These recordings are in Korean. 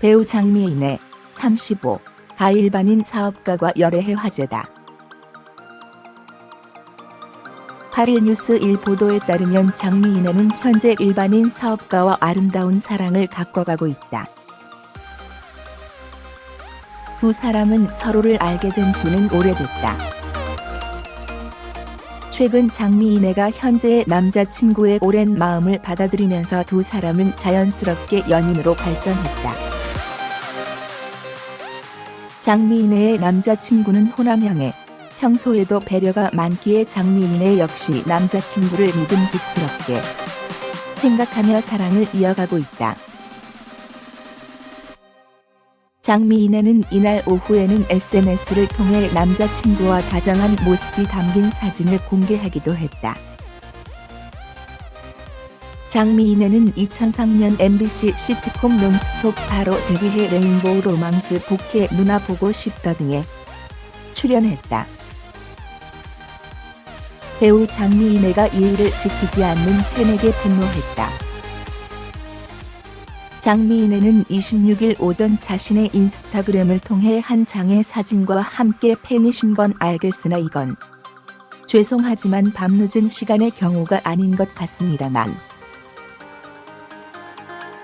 배우 장미인의 35 가일반인 사업가와 열애해 화제다. 8일 뉴스 1 보도에 따르면 장미인에는 현재 일반인 사업가와 아름다운 사랑을 가꿔가고 있다. 두 사람은 서로를 알게 된 지는 오래됐다. 최근 장미인애가 현재의 남자친구의 오랜 마음을 받아들이면서 두 사람은 자연스럽게 연인으로 발전했다. 장미인애의 남자친구는 호남형에 평소에도 배려가 많기에 장미인애 역시 남자친구를 믿음직스럽게 생각하며 사랑을 이어가고 있다. 장미인애는 이날 오후에는 SNS를 통해 남자친구와 다정한 모습이 담긴 사진을 공개하기도 했다. 장미인애는 2003년 MBC 시트콤 논스톱 4로 데뷔해 레인보우 로망스 복해 누나 보고 싶다 등에 출연했다. 배우 장미인애가 예의를 지키지 않는 팬에게 분노했다. 장미인애는 26일 오전 자신의 인스타그램을 통해 한 장의 사진과 함께 팬이신 건 알겠으나 이건 죄송하지만 밤늦은 시간의 경우가 아닌 것 같습니다만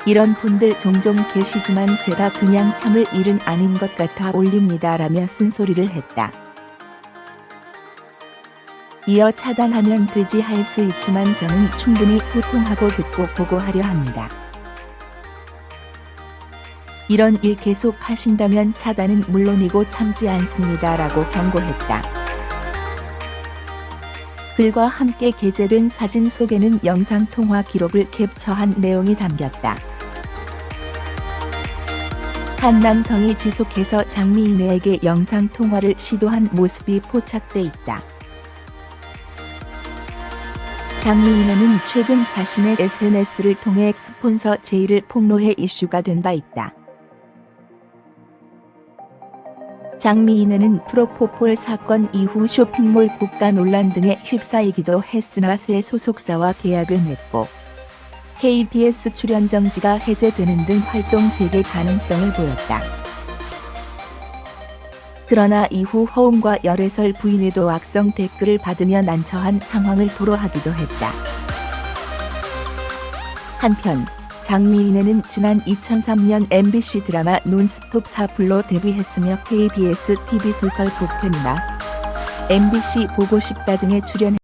이런 분들 종종 계시지만 제가 그냥 참을 일은 아닌 것 같아 올립니다 라며 쓴소리를 했다. 이어 차단하면 되지 할 수 있지만 저는 충분히 소통하고 듣고 보고하려 합니다. 이런 일 계속 하신다면 차단은 물론이고 참지 않습니다 라고 경고했다. 글과 함께 게재된 사진 속에는 영상 통화 기록을 캡처한 내용이 담겼다. 한 남성이 지속해서 장미인에게 영상 통화를 시도한 모습이 포착돼 있다. 장미인은 최근 자신의 SNS를 통해 스폰서 제의를 폭로해 이슈가 된 바 있다. 장미인은 프로포폴 사건 이후 쇼핑몰 고가 논란 등에 휩싸이기도 했으나 새 소속사와 계약을 맺고 KBS 출연 정지가 해제되는 등 활동 재개 가능성을 보였다. 그러나 이후 허웅과 열애설 부인에도 악성 댓글을 받으며 난처한 상황을 토로하기도 했다. 한편 장미인에는 지난 2003년 MBC 드라마 논스톱 4불로 데뷔했으며 KBS TV 소설 복편이나 MBC 보고 싶다 등에 출연